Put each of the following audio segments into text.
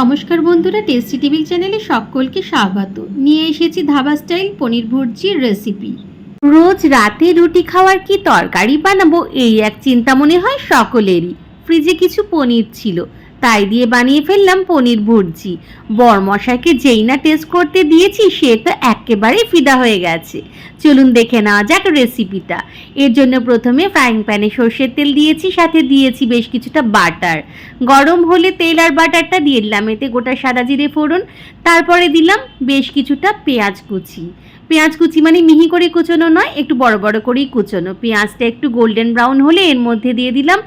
নমস্কার বন্ধুরা tasty TV চ্যানেলে সকলকে স্বাগত। নিয়ে এসেছি ধাবা স্টাইল পনির ভুর্জির রেসিপি রোজ রাতে রুটি খাওয়ার কি তরকারি বানাবো, এই এক চিন্তা মনে হয় সকলেরই। ফ্রিজে কিছু পনির ছিল। তাই দিয়ে বানিয়ে ফেললাম পনির ভুর্জি। বরমশাইকে যেই না টেস্ট করতে দিয়েছি, সে তো একেবারে ফিদা হয়ে গেছে। চলুন দেখে নেওয়া যাক রেসিপিটা এর জন্য প্রথমে ফ্রাইং প্যানে সর্ষের তেল দিয়েছি, সাথে দিয়েছি বেশ কিছুটা বাটার গরম হলে তেল আর বাটারটা দিয়ে দিলাম, এতে গোটা সাদা জিরে ফোড়ন। তারপরে দিলাম বেশ কিছুটা পেঁয়াজ কুচি। পেঁয়াজ কুচি মানে মিহি করে কুচোনো নয়, একটু বড় বড় করেই কুচোনো। পেঁয়াজটা একটু গোল্ডেন ব্রাউন হলে এর মধ্যে দিয়ে দিলাম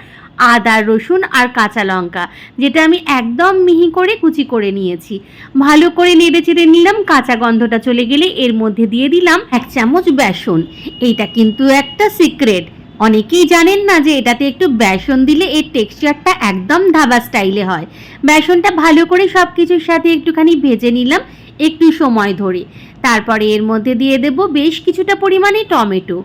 আদা, রসুন আর কাঁচা লঙ্কা, যেটা আমি একদম মিহি করে কুচি করে নিয়েছি। ভালো করে নেড়ে চেড়ে নিলাম, কাঁচা গন্ধটা চলে গেলে এর মধ্যে দিয়ে দিলাম এক চামচ বেসন। এইটা কিন্তু একটা সিক্রেট অনেকেই জানেন না যে এটাতে একটু বেসন দিলে এর টেক্সচারটা একদম ধাবা স্টাইলে হয়। বেসনটা ভালো করে সব কিছুর সাথে একটুখানি ভেজে নিলাম একটু সময় ধরে। তারপরে এর মধ্যে দিয়ে দেব বেশ কিছুটা পরিমাণে টমেটো।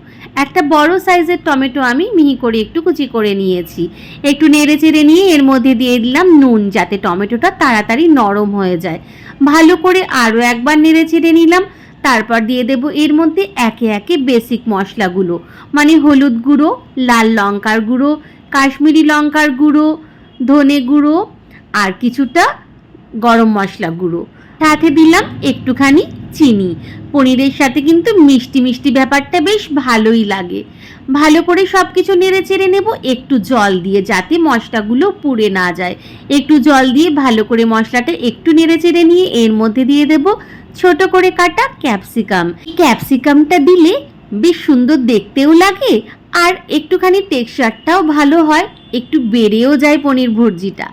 একটা বড় সাইজের টমেটো আমি মিহি করে একটু কুচি করে নিয়েছি। একটু নেড়ে চেড়ে নিয়ে এর মধ্যে দিয়ে দিলাম নুন যাতে টমেটোটা তাড়াতাড়ি নরম হয়ে যায়। ভালো করে আরও একবার নেড়ে চেড়ে নিলাম। তারপর দিয়ে দেব এর মধ্যে একে একে বেসিক মশলাগুলো। মানে হলুদ গুঁড়ো, লাল লঙ্কার গুঁড়ো, কাশ্মীরি লঙ্কার গুঁড়ো, ধনে গুঁড়ো আর কিছুটা গরম মশলা গুঁড়ো। সাথে দিলাম একটুখানি চিনি। পনিরের সাথে কিন্তু মিষ্টি মিষ্টি ব্যাপারটা বেশ ভালোই লাগে। ভালো করে সব কিছু নেড়ে চেড়ে নেব, একটু জল দিয়ে যাতে মশলাগুলো পুড়ে না যায়। একটু জল দিয়ে ভালো করে মশলাটা একটু নেড়ে চেড়ে নিয়ে এর মধ্যে দিয়ে দেব ছোট করে কাটা ক্যাপসিকাম। ক্যাপসিকামটা দিলে বেশ সুন্দর দেখতেও লাগে আর একটুখানি টেক্সচারটাও ভালো হয়, একটু বেড়েও যায় পনির ভুর্জিটা।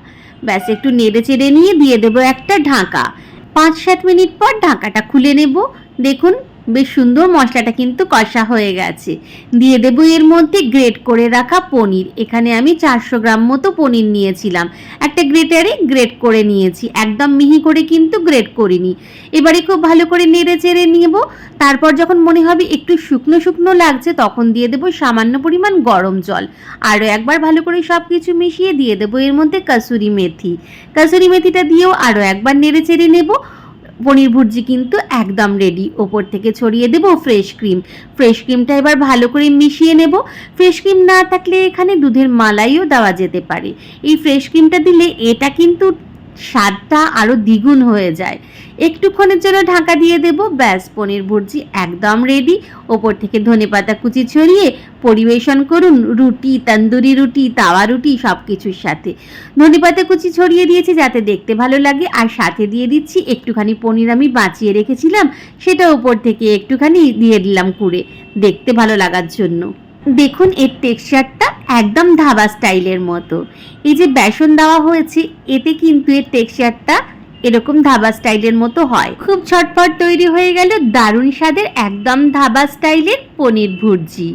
ব্যাস, একটু নেড়ে চেড়ে নিয়ে দিয়ে দেবো একটা ঢাকা। পাঁচ সাত মিনিট পর ঢাকাটা খুলে নেব। দেখুন বেশ সুন্দর মশলাটা কিন্তু কষা হয়ে গেছে। দিয়ে দেব এর মধ্যে গ্রেট করে রাখা পনির। এখানে আমি চারশো গ্রাম মতো পনির নিয়েছিলাম। একটা গ্রেটারে গ্রেট করে নিয়েছি। একদম মিহি করে কিন্তু গ্রেট করিনি। এবারে খুব ভালো করে নেড়ে চেড়ে নেব। তারপর যখন মনে হবে একটু শুকনো শুকনো লাগছে, তখন দিয়ে দেবো সামান্য পরিমাণ গরম জল। আরও একবার ভালো করে সব কিছু মিশিয়ে দিয়ে দেবো এর মধ্যে কাসুরি মেথি। কাসুরি মেথিটা দিয়েও আরও একবার নেড়ে চেড়ে নেব। পনির ভুর্জি কিন্তু একদম রেডি ওপর থেকে ছড়িয়ে দেব ফ্রেশ ক্রিম ফ্রেশ ক্রিমটা এবার ভালো করে মিশিয়ে নেব। ফ্রেশ ক্রিম না থাকলে এখানে দুধের মালাইও দেওয়া যেতে পারে। এই ফ্রেশ ক্রিমটা দিলে এটা কিন্তু স্বাদটা আরও দ্বিগুণ হয়ে যায়। একটুক্ষণের জন্য ঢাকা দিয়ে দেব। ব্যাস, পনির ভুর্জি একদম রেডি ওপর থেকে ধনেপাতা কুচি ছড়িয়ে পরিবেশন করুন। রুটি, তন্দুরি রুটি, তাওয়া রুটি সব কিছুর সাথে ধনেপাতা কুচি ছড়িয়ে দিয়েছি যাতে দেখতে ভালো লাগে। আর সাথে দিয়ে দিচ্ছি একটুখানি পনির আমি বাঁচিয়ে রেখেছিলাম। সেটা ওপর থেকে একটুখানি দিয়ে দিলাম কুড়ে। দেখতে ভালো লাগার জন্য। দেখুন এর টেক্সচারটা একদম ধাবা স্টাইলের মতো। এই যে বেসন দেওয়া হয়েছে, এতে কিন্তু এর টেক্সচারটা এরকম ধাবা স্টাইলের মতো হয়। খুব ছটফট তৈরি হয়ে গেল দারুণ স্বাদের একদম ধাবা স্টাইলের পনির ভুর্জি।